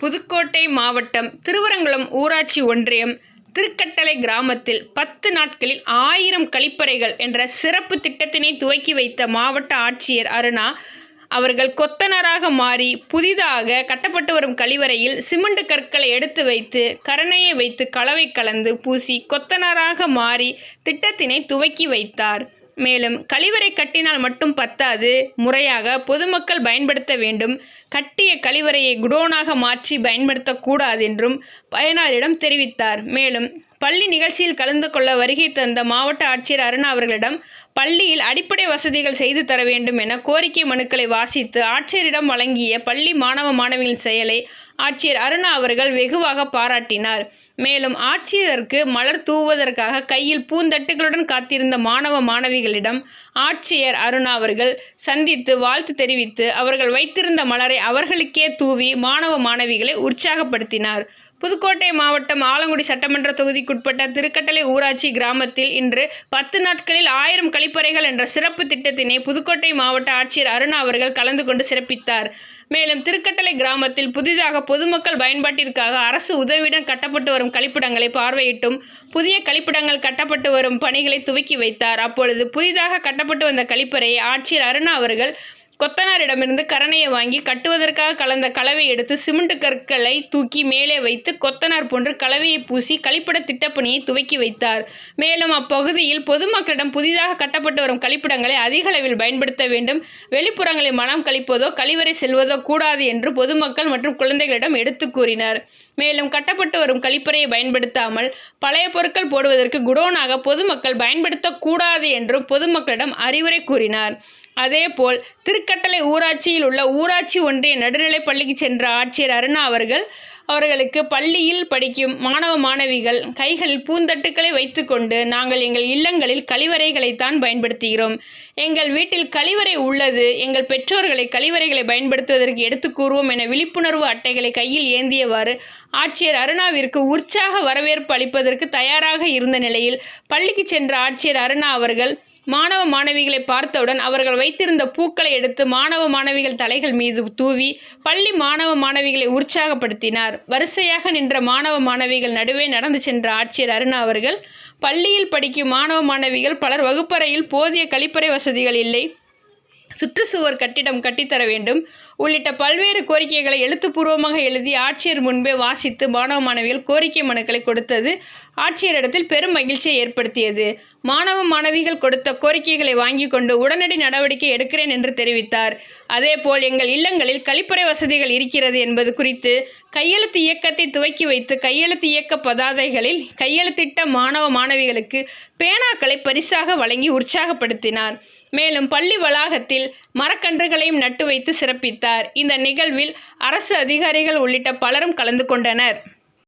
புதுக்கோட்டை மாவட்டம் திருவரங்குளம் ஊராட்சி ஒன்றியம் திருக்கட்டளை கிராமத்தில் பத்து நாட்களில் ஆயிரம் கழிப்பறைகள் என்ற சிறப்பு திட்டத்தினை துவக்கி வைத்த மாவட்ட ஆட்சியர் அருணா அவர்கள் கொத்தனராக மாறி புதிதாக கட்டப்பட்டு வரும் கழிவறையில் சிமெண்ட் கற்களை எடுத்து வைத்து கரணையை வைத்து கலவை கலந்து பூசி கொத்தனராக மாறி திட்டத்தினை துவக்கி வைத்தார். மேலும் கழிவறை கட்டினால் மட்டும் பத்தாது. முறையாக பொதுமக்கள் பயன்படுத்த வேண்டும். கட்டிய கழிவறையை குடோனாக மாற்றி பயன்படுத்தக்கூடாது என்றும் பயனாளிடம் தெரிவித்தார். மேலும் பள்ளி நிகழ்ச்சியில் கலந்து கொள்ள வருகை தந்த மாவட்ட ஆட்சியர் அருணா அவர்களிடம் பள்ளியில் அடிப்படை வசதிகள் செய்து தர வேண்டும் என கோரிக்கை மனுக்களை வாசித்து ஆட்சியரிடம் வழங்கிய பள்ளி மாணவ மாணவிகளின் செயலை ஆட்சியர் அருணா அவர்கள் வெகுவாக பாராட்டினார். மேலும் ஆட்சியருக்கு மலர் தூவுவதற்காக கையில் பூந்தட்டுகளுடன் காத்திருந்த மாணவ மாணவிகளிடம் ஆட்சியர் அருணா அவர்கள் சந்தித்து வாழ்த்து தெரிவித்து அவர்கள் வைத்திருந்த மலரை அவர்களுக்கே தூவி மாணவ மாணவிகளை உற்சாகப்படுத்தினார். புதுக்கோட்டை மாவட்டம் ஆலங்குடி சட்டமன்ற தொகுதிக்குட்பட்ட திருக்கட்டளை ஊராட்சி கிராமத்தில் இன்று பத்து நாட்களில் ஆயிரம் கழிப்பறைகள் என்ற சிறப்பு திட்டத்தினை புதுக்கோட்டை மாவட்ட ஆட்சியர் அருணா அவர்கள் கலந்து கொண்டு சிறப்பித்தார். மேலும் திருக்கட்டளை கிராமத்தில் புதிதாக பொதுமக்கள் பயன்பாட்டிற்காக அரசு உதவியுடன் கட்டப்பட்டு வரும் கழிப்பிடங்களை பார்வையிட்டும் புதிய கழிப்பிடங்கள் கட்டப்பட்டு வரும் பணிகளை துவக்கி வைத்தார். அப்பொழுது புதிதாக கட்டப்பட்டு வந்த கழிப்பறையை ஆட்சியர் அருணா அவர்கள் கொத்தனாரிடமிருந்து கரணையை வாங்கி கட்டுவதற்காக கலந்த கலவை எடுத்து சிமெண்ட் கற்களை தூக்கி மேலே வைத்து கொத்தனார் போன்று கலவையை பூசி கழிப்பிட திட்டப்பணியை துவக்கி வைத்தார். மேலும் அப்பகுதியில் பொதுமக்களிடம் புதிதாக கட்டப்பட்டு வரும் கழிப்பிடங்களை அதிக அளவில் பயன்படுத்த வேண்டும். வெளிப்புறங்களில் மனம் கழிப்பதோ கழிவறை செல்வதோ கூடாது என்று பொதுமக்கள் மற்றும் குழந்தைகளிடம் எடுத்து கூறினார். மேலும் கட்டப்பட்டு வரும் கழிப்பறையை பயன்படுத்தாமல் பழைய பொருட்கள் போடுவதற்கு குடோனாக பொதுமக்கள் பயன்படுத்தக்கூடாது என்றும் பொதுமக்களிடம் அறிவுரை கூறினார். அதேபோல் திருக்கட்டளை ஊராட்சியில் உள்ள ஊராட்சி ஒன்றிய நடுநிலைப் பள்ளிக்கு சென்ற ஆட்சியர் அருணா அவர்கள் அவர்களுக்கு பள்ளியில் படிக்கும் மாணவ மாணவிகள் கைகளில் பூந்தட்டுக்களை வைத்துக்கொண்டு நாங்கள் எங்கள் இல்லங்களில் கழிவறைகளைத்தான் பயன்படுத்துகிறோம். எங்கள் வீட்டில் கழிவறை உள்ளது. எங்கள் பெற்றோர்களை கழிவறைகளை பயன்படுத்துவதற்கு எடுத்து கூறுவோம் என விழிப்புணர்வு அட்டைகளை கையில் ஏந்தியவாறு ஆட்சியர் அருணாவிற்கு உற்சாக வரவேற்பு அளிப்பதற்கு தயாராக இருந்த நிலையில் பள்ளிக்கு சென்ற ஆட்சியர் அருணா அவர்கள் மாணவ மாணவிகளை பார்த்தவுடன் அவர்கள் வைத்திருந்த பூக்களை எடுத்து மாணவ மாணவிகள் தலைகள் மீது தூவி பள்ளி மாணவ மாணவிகளை உற்சாகப்படுத்தினார். வரிசையாக நின்ற மாணவ மாணவிகள் நடுவே நடந்து சென்ற ஆட்சியர் அருணா அவர்கள் பள்ளியில் படிக்கும் மாணவ மாணவிகள் பலர் வகுப்பறையில் போதிய கழிப்பறை வசதிகள் இல்லை. சுற்றுச்சுவர் கட்டிடம் கட்டித்தர வேண்டும் உள்ளிட்ட பல்வேறு கோரிக்கைகளை எழுத்துப்பூர்வமாக எழுதி ஆட்சியர் முன்பே வாசித்து மாணவ மாணவிகள் கோரிக்கை மனுக்களை கொடுத்தது ஆட்சியரிடத்தில் பெரும் மகிழ்ச்சியை ஏற்படுத்தியது. மாணவ மாணவிகள் கொடுத்த கோரிக்கைகளை வாங்கி கொண்டு உடனடி நடவடிக்கை எடுக்கிறேன் என்று தெரிவித்தார். அதேபோல் எங்கள் இல்லங்களில் கழிப்பறை வசதிகள் இருக்கிறது என்பது குறித்து கையெழுத்து இயக்கத்தை துவக்கி வைத்து கையெழுத்து இயக்க பதாதைகளில் கையெழுத்திட்ட மாணவ மாணவிகளுக்கு பேனாக்களை பரிசாக வழங்கி உற்சாகப்படுத்தினார். மேலும் பள்ளி வளாகத்தில் மரக்கன்றுகளையும் நட்டு வைத்து சிறப்பித்தார். இந்த நிகழ்வில் அரசு அதிகாரிகள் உள்ளிட்ட பலரும் கலந்து கொண்டனர்.